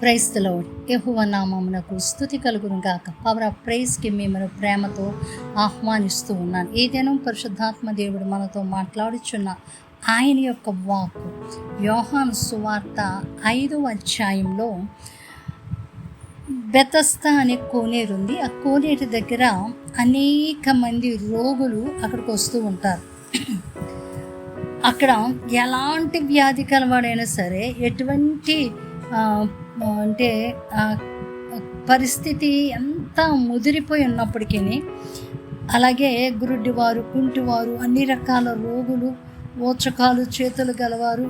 ప్రైస్లో యహువ నామమునకు స్థుతి కలుగును గాక. పవర్ ఆఫ్ ప్రైస్కి మిమ్మల్ని ప్రేమతో ఆహ్వానిస్తూ ఉన్నాను. ఏదైనా పరిశుద్ధాత్మ దేవుడు మనతో మాట్లాడుచున్న ఆయన యొక్క వాక్కు యోహాను సువార్త ఐదవ అధ్యాయంలో బెతస్తా అనే కోనేరు ఉంది. ఆ కోనేరు దగ్గర అనేక మంది రోగులు అక్కడికి వస్తూ ఉంటారు. అక్కడ ఎలాంటి వ్యాధి కలవాడైనా సరే ఎటువంటి అంటే పరిస్థితి ఎంత ముదిరిపోయి ఉన్నప్పటికీ అలాగే గురుడ్డివారు కుంటివారు అన్ని రకాల రోగులు ఓచకాలు చేతులు గలవారు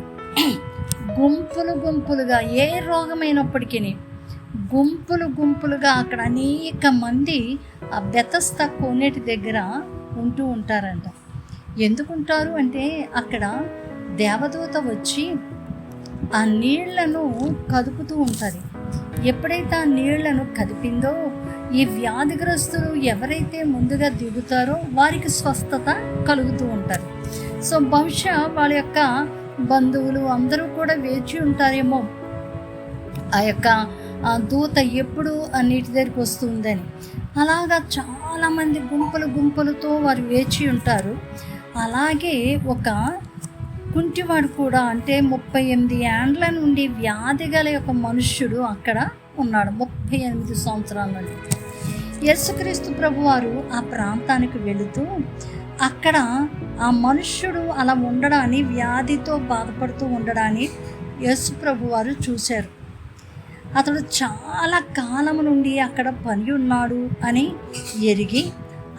గుంపులు గుంపులుగా ఏ రోగమైనప్పటికీ గుంపులు గుంపులుగా అక్కడ అనేక మంది ఆ బెతస్త కోనేటి దగ్గర ఉంటూ ఉంటారంట. ఎందుకుంటారు అంటే అక్కడ దేవదూత వచ్చి ఆ నీళ్ళను కదుపుతూ ఉంటుంది. ఎప్పుడైతే ఆ నీళ్ళను కదిపిందో ఈ వ్యాధిగ్రస్తులు ఎవరైతే ముందుగా దిగుతారో వారికి స్వస్థత కలుగుతూ ఉంటారు సో బహుశా వాళ్ళ యొక్క బంధువులు అందరూ కూడా వేచి ఉంటారేమో. ఆ యొక్క ఆ దూత ఎప్పుడు ఆ నీటి దగ్గరికి వస్తుందని. అలాగా చాలామంది గుంపులు గుంపులతో వారు వేచి ఉంటారు. అలాగే ఒక కుంటివాడు కూడా అంటే ముప్పై ఎనిమిది ఏండ్ల నుండి వ్యాధి గల ఒక మనుష్యుడు అక్కడ ఉన్నాడు ముప్పై ఎనిమిది సంవత్సరాల నుండి. యేసుక్రీస్తు ప్రభువారు ఆ ప్రాంతానికి వెళుతూ అక్కడ ఆ మనుష్యుడు అలా ఉండడాన్ని వ్యాధితో బాధపడుతూ ఉండడాన్ని యేసు ప్రభువారు చూశారు. అతడు చాలా కాలం నుండి అక్కడ పని ఉన్నాడు అని ఎరిగి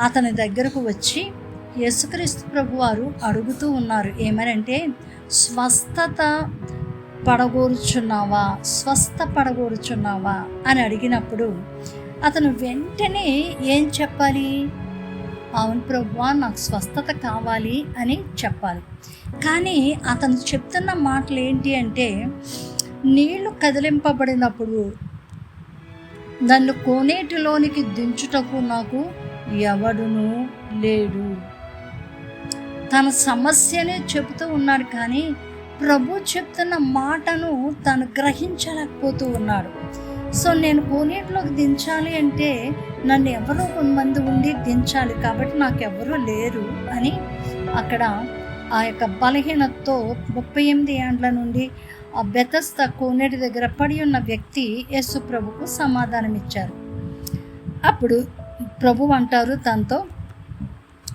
అతని దగ్గరకు వచ్చి యేసుక్రీస్తు ప్రభువారు అడుగుతూ ఉన్నారు ఏమనంటే స్వస్థత పడగోరుచున్నావా? స్వస్థ పడగోరుచున్నావా? అని అడిగినప్పుడు అతను వెంటనే ఏం చెప్పాలి? అవును ప్రభువా నాకు స్వస్థత కావాలి అని చెప్పాలి. కానీ అతను చెప్తున్న మాటలు ఏంటి అంటే నీళ్ళు కదిలింపబడినప్పుడు నన్ను కోనేటిలోనికి దించుటకు నాకు ఎవడును లేడు. తన సమస్యనే చెబుతూ ఉన్నాడు కానీ ప్రభు చెప్తున్న మాటను తను గ్రహించలేకపోతూ ఉన్నాడు. సో నేను కోనేటిలోకి దించాలి అంటే నన్ను ఎవరో కొంతమంది ఉండి దించాలి కాబట్టి నాకు లేరు అని అక్కడ ఆ యొక్క బలహీనతతో ముప్పై ఎనిమిది ఏండ్ల నుండి ఆ బెతస్త కోనేటి దగ్గర పడి ఉన్న వ్యక్తి యేసు ప్రభుకు సమాధానం ఇచ్చారు. అప్పుడు ప్రభు అంటారు తనతో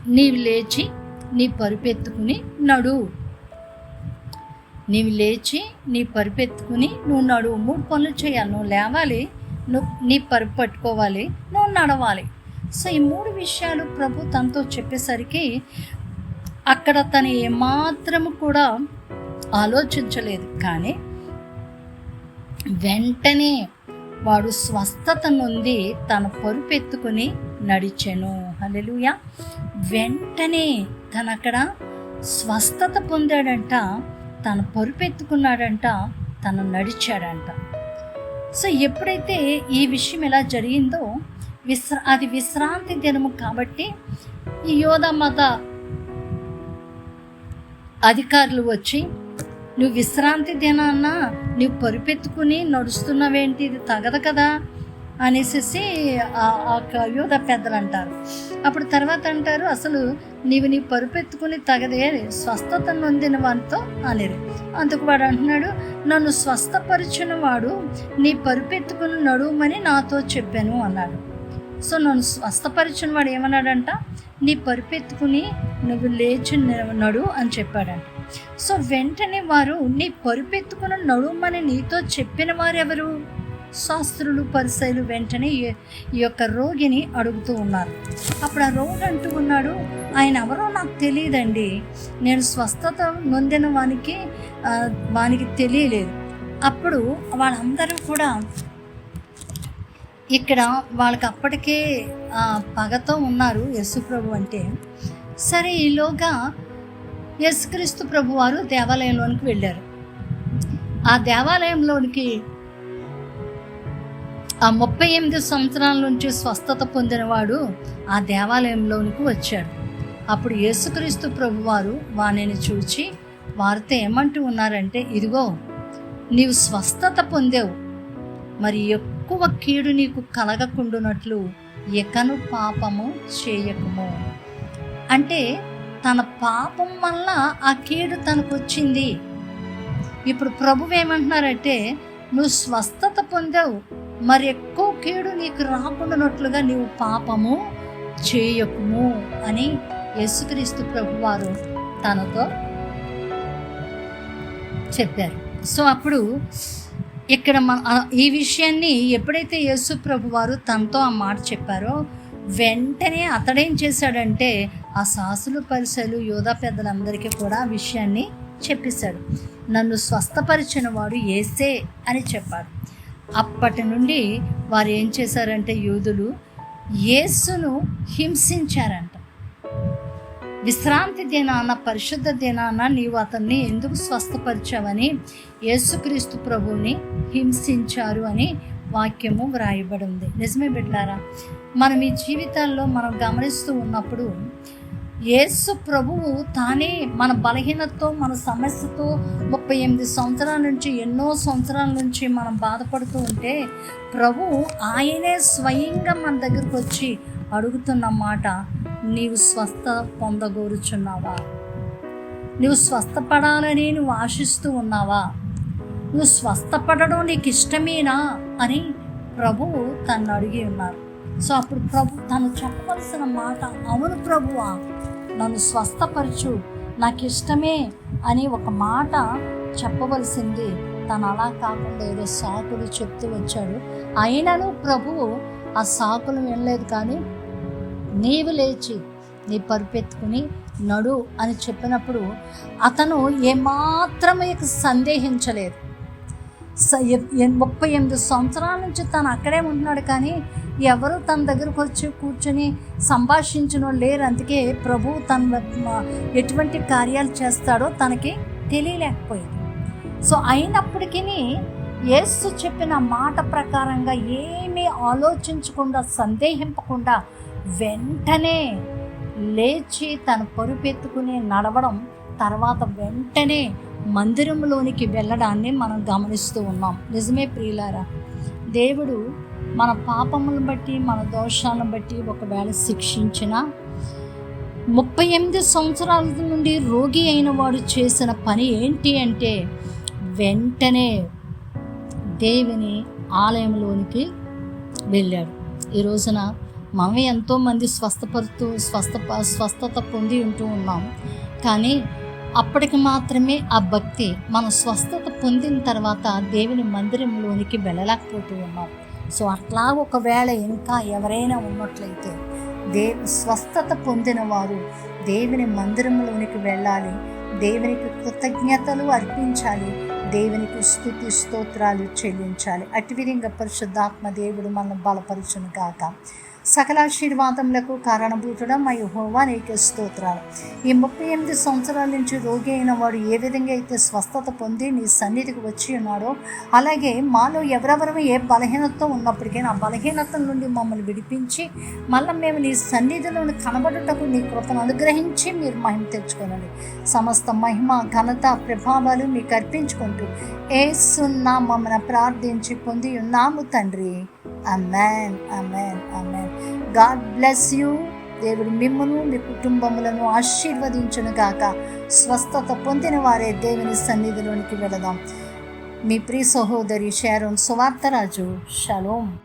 నీవు లేచి నీ పరుపెత్తుకుని నడు. నీవు లేచి నీ పరుపెత్తుకుని నువ్వు నడు. మూడు పనులు చేయాలి. నువ్వు లేవాలి నువ్వు నీ పరుపు పట్టుకోవాలి నువ్వు నడవాలి. సో ఈ మూడు విషయాలు ప్రభు తనతో చెప్పేసరికి అక్కడ తను ఏమాత్రము కూడా ఆలోచించలేదు. కానీ వెంటనే వాడు స్వస్థత నుండి తన పరుపెత్తుకుని నడిచెను. హల్లెలూయా. వెంటనే తను అక్కడ స్వస్థత పొందాడంట తను పరుపెత్తుకున్నాడంట తను నడిచాడంట. సో ఎప్పుడైతే ఈ విషయం ఎలా జరిగిందో విశ్రా అది విశ్రాంతి దినము కాబట్టి ఈ యోధ మత అధికారులు వచ్చి నువ్వు విశ్రాంతి దినాన్న నువ్వు పరుపెత్తుకుని నడుస్తున్నావేంటి? ఇది తగదు కదా. అనేసి యోధ పెద్దలు అంటారు. అప్పుడు తర్వాత అంటారు అసలు నీవు నీ పరుపెత్తుకుని తగదే స్వస్థత నొందిన వానితో అనేరు అందుకు వాడు అంటున్నాడు నన్ను స్వస్థపరిచిన వాడు నీ పరుపెత్తుకుని నడుమని నాతో చెప్పాను అన్నాడు. సో నన్ను స్వస్థపరిచిన వాడు ఏమన్నాడంట? నీ పరుపెత్తుకుని నువ్వు లేచి నడు అని చెప్పాడంట. సో వెంటనే వారు నీ పరుపెత్తుకుని నడుమని నీతో చెప్పిన వారు ఎవరు శాస్త్రులు పరిసైలు వెంటనే ఈ యొక్క రోగిని అడుగుతూ ఉన్నారు. అప్పుడు ఆ రోగి అంటూ ఉన్నాడు ఆయన ఎవరో నాకు తెలియదండి. నేను స్వస్థత నొందిన వానికి వానికి తెలియలేదు. అప్పుడు వాళ్ళందరూ కూడా ఇక్కడ వాళ్ళకి అప్పటికే ఆ, పగతో ఉన్నారు యశుప్రభు అంటే. సరే ఈలోగా యేసుక్రీస్తు ప్రభు వారు దేవాలయంలోనికి వెళ్ళారు. ఆ దేవాలయంలోనికి ఆ ముప్పై ఎనిమిది సంవత్సరాల నుంచి స్వస్థత పొందినవాడు ఆ దేవాలయంలోనికి వచ్చాడు. అప్పుడు యేసుక్రీస్తు ప్రభువారు వానిని చూచి వారితో ఏమంటూ ఉన్నారంటే ఇదిగో నీవు స్వస్థత పొందావు. మరి ఎక్కువ కీడు నీకు కలగకుండునట్లు ఎకను పాపము చేయకము. అంటే తన పాపం వల్ల ఆ కీడు తనకు వచ్చింది ఇప్పుడు ప్రభు ఏమంటున్నారంటే నువ్వు స్వస్థత పొందావు. మరి ఎక్కువ కీడు నీకు రాకుండానట్లుగా నీవు పాపము చేయకుము అని యేసుక్రీస్తు ప్రభువారు తనతో చెప్పారు. సో అప్పుడు ఇక్కడ మన ఈ విషయాన్ని ఎప్పుడైతే యేసు ప్రభు వారు తనతో ఆ మాట చెప్పారో వెంటనే అతడేం చేశాడంటే ఆ సాసులు పరిసలు యోధా పెద్దలందరికీ కూడా ఆ విషయాన్ని చెప్పేశాడు. నన్ను స్వస్థపరిచిన వాడు ఏసే అని చెప్పాడు. అప్పటి నుండి వారు ఏం చేశారంటే యూదులు యేసును హింసించారంట. విశ్రాంతి దినాన పరిశుద్ధ దినాన నీవు అతన్ని ఎందుకు స్వస్థపరిచావని యేసుక్రీస్తు ప్రభువుని హింసించారు అని వాక్యము వ్రాయబడి ఉంది నిజమే బిడ్డారా మనం ఈ జీవితాల్లో మనం గమనిస్తూ ఉన్నప్పుడు యేసు ప్రభువు తానే మన బలహీనతతో మన సమస్యతో ముప్పై ఎనిమిది సంవత్సరాల నుంచి ఎన్నో సంవత్సరాల నుంచి మనం బాధపడుతూ ఉంటే ప్రభువు ఆయనే స్వయంగా మన దగ్గరకు వచ్చి అడుగుతున్న మాట నీవు స్వస్థ పొందగోరుచున్నావా? నువ్వు స్వస్థపడాలని నువ్వు ఆశిస్తూ ఉన్నావా? నువ్వు స్వస్థపడడం నీకు ఇష్టమేనా? అని ప్రభువు తన్ను అడిగి ఉన్నారు. సో అప్పుడు ప్రభు తను చెప్పవలసిన మాట అవును ప్రభువా నన్ను స్వస్థపరచు. నాకు ఇష్టమే అని ఒక మాట చెప్పవలసింది. తను అలా కాకుండా ఏదో సాకులు చెప్తూ వచ్చాడు. అయినను ప్రభువు ఆ సాకులు వినలేదు కానీ నీవు లేచి నీ పరుపెత్తుకుని నడు అని చెప్పినప్పుడు అతను ఏమాత్రం సందేహించలేదు. ముప్పై ఎనిమిది సంవత్సరాల నుంచి తను అక్కడే ఉంటున్నాడు కానీ ఎవరు తన దగ్గరకు వచ్చి కూర్చొని సంభాషించిన వాళ్ళు లేరు. అందుకే ప్రభు తన ఎటువంటి కార్యాలు చేస్తాడో తనకి తెలియలేకపోయింది. సో అయినప్పటికీ యేసు చెప్పిన మాట ప్రకారంగా ఏమీ ఆలోచించకుండా సందేహింపకుండా వెంటనే లేచి తన పరుపెత్తుకుని నడవడం తర్వాత వెంటనే మందిరంలోనికి వెళ్ళడాన్ని మనం గమనిస్తూ ఉన్నాం. నిజమే ప్రియులారా? దేవుడు మన పాపములను బట్టి మన దోషాలను బట్టి ఒకవేళ శిక్షించిన ముప్పై ఎనిమిది సంవత్సరాల నుండి రోగి అయిన వాడు చేసిన పని ఏంటి అంటే వెంటనే దేవుని ఆలయంలోనికి వెళ్ళాడు. ఈ రోజున మనం ఎంతోమంది స్వస్థపడుతూ స్వస్థ స్వస్థత పొంది ఉంటూ ఉన్నాం. కానీ అప్పటికి మాత్రమే ఆ భక్తి మనం స్వస్థత పొందిన తర్వాత దేవుని మందిరంలోనికి వెళ్ళలేకపోతూ ఉన్నాం. సో అట్లా ఒకవేళ ఇంకా ఎవరైనా ఉన్నట్లయితే దే స్వస్థత పొందిన వారు దేవుని మందిరంలోనికి వెళ్ళాలి దేవునికి కృతజ్ఞతలు అర్పించాలి దేవునికి స్థుతి స్తోత్రాలు చెల్లించాలి. అటు విధంగా పరిశుద్ధాత్మ దేవుడు మనం బలపరచును కాక సకలాశీర్వాదములకు కారణభూతుడం మా యెహోవా నీకే స్తోత్రాలు. ఈ ముప్పై ఎనిమిది సంవత్సరాల నుంచి రోగి అయిన వాడు ఏ విధంగా అయితే స్వస్థత పొంది నీ సన్నిధికి వచ్చి ఉన్నాడో అలాగే మాలో ఎవరెవరు ఏ బలహీనత ఉన్నప్పటికీ ఆ బలహీనత నుండి మమ్మల్ని విడిపించి మళ్ళీ మేము నీ సన్నిధిలోని కనబడుటకు నీ కృపను అనుగ్రహించి మీరు మహిమ తెచ్చుకోనండి. సమస్త మహిమ ఘనత ప్రభావాలు మీకు అర్పించుకుంటూ ఏసున్నా మమ్మల్ని ప్రార్థించి పొంది ఉన్నాము తండ్రి. Amen amen amen God bless you దేవుడు మిమ్మను మీ కుటుంబములను ఆశీర్వదించును గాక. స్వస్థత పొందిన వారే దేవుని సన్నిధిలోనికి వెళదాం. మీ ప్రియ సహోదరి షారోన్ సువార్తరాజు షలోం.